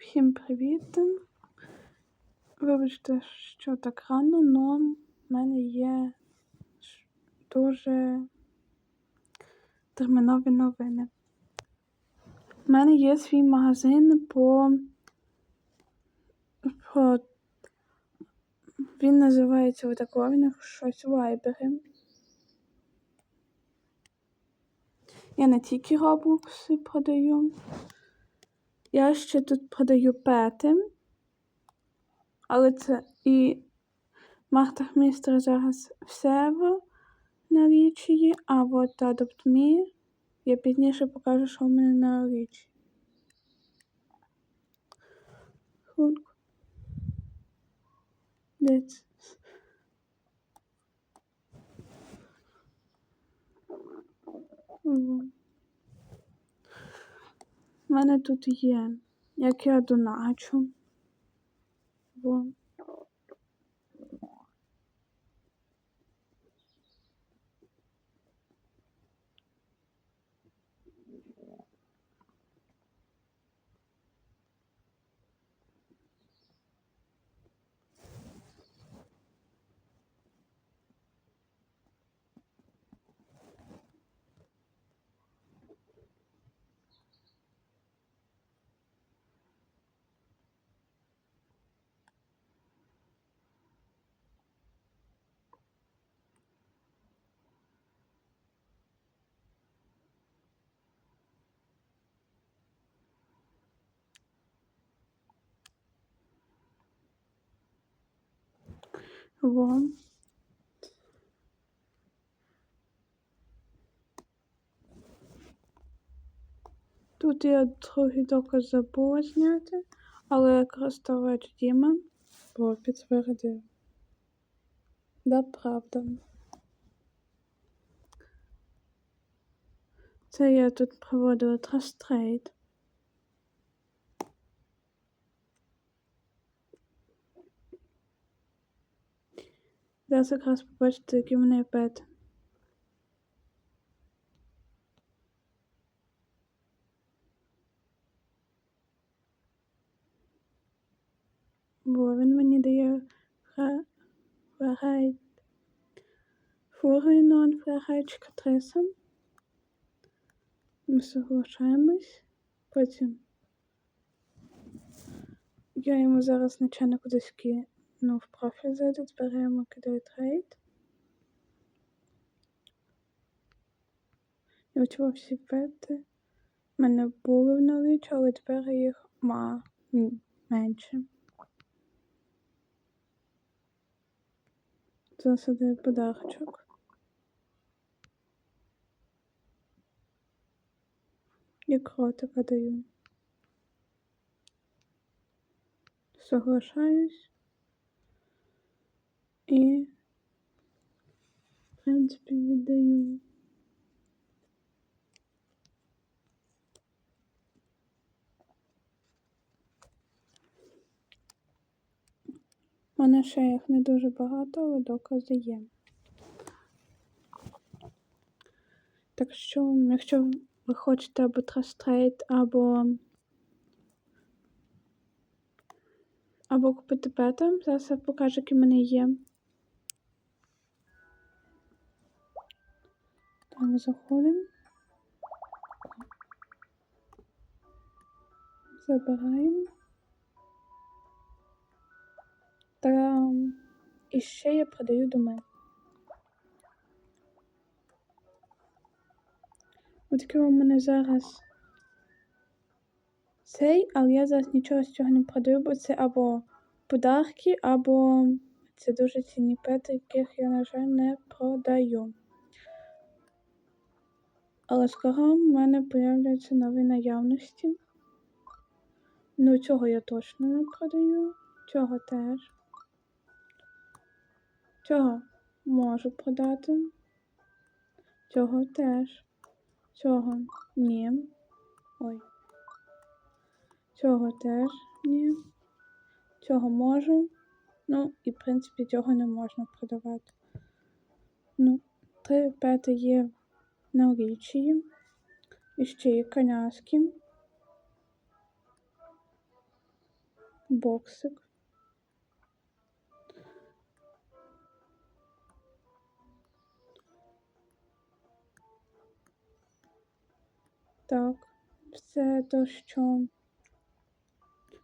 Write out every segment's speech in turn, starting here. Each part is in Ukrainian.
Всім привіт! Вибачте, що так рано, але в мене є дуже термінові новини. У мене є свій магазин по, по... він називається отако, щось вайбери. Я не тільки робокси продаю. Я ще тут продаю пети, але це і Мартах містер зараз все в налічі, а от Adopt Me я пізніше покажу, що в мене на налічі. Хутко. Де У мене тут є, як я доначу. Во. Во. Тут я другий доказ забула зняти, але користувач Діма бо підтвердив. Да, правда. Це я тут проводила трастрейд. Зараз якраз побачите, який в мене пет. Бо він мені дає фрагайт фури нон фрагайт катрисом. Ми соглашаємось. Потім я йому зараз нечайно кудись кину в профіль зайду, зберемо кидаю трейд. І оці всі пети в мене були в наличі, але тепер їх ма менше. Засадив подарочок. І кротика даю. Соглашаюсь. І, в принципі, віддаю. У мене ще їх не дуже багато, але докази є. Так що, якщо ви хочете або трастрейт, або або купити пета, зараз я покажу, які в мене є. Заходимо. Забираємо. Та і ще я продаю домен. Ось такий у мене зараз цей, але я зараз нічого з цього не продаю, бо це або подарки, або це дуже цінні пети, яких я, на жаль, не продаю. Але скоро в мене появляються нові наявності. Ну, цього я точно не продаю, цього теж. Цього можу продати. Цього теж. Цього ні. Ой. Цього теж ні. Цього можу. Ну, і, в принципі, цього не можна продавати. Ну, три пети є на. І ще є коняски. боксик. Так, все то, що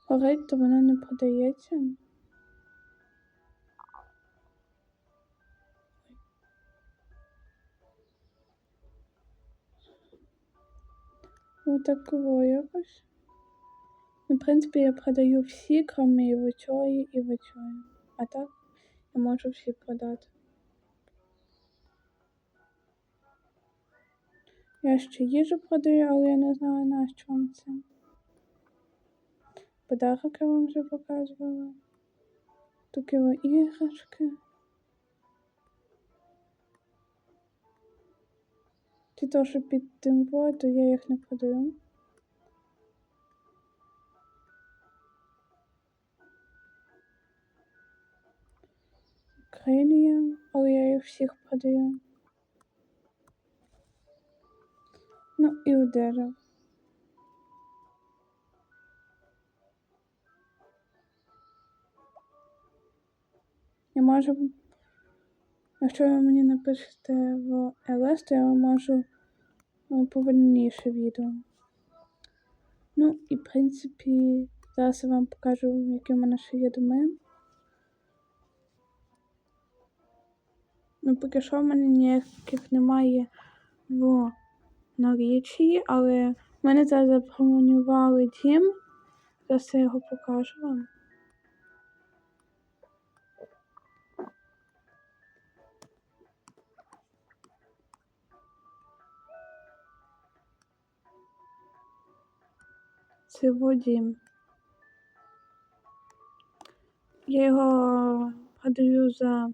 горить, то воно не продається. Отаково якось. Ну, в принципі, я продаю всі, крім і оцьої, і оцьої. А так я можу всі продати. Я ще їжу продаю, але я не знаю на що вам це. Подарок я вам вже показувала. О іграшки. Ті теж під тим то я їх не продаю. Крилія, але я їх всіх продаю. Ну і у дерева. Я можу, якщо ви мені напишете в ЛС, то я можу повільніше відео. Ну і в принципі, зараз я вам покажу, які в мене ще є доми. Ну, поки що в мене ніяких немає в наріччі, але в мене зараз забронювали дім. Зараз я його покажу вам. Це дім. Я його продаю за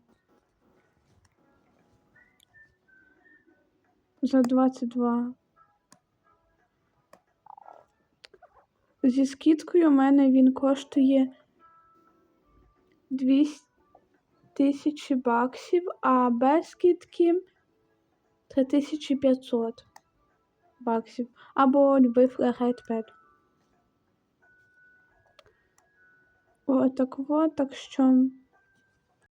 за 22. Зі скидкою у мене він коштує 200 тисячі баксів, а без скидки 3500 баксів. Або любий флегейт пет. Отак от, так що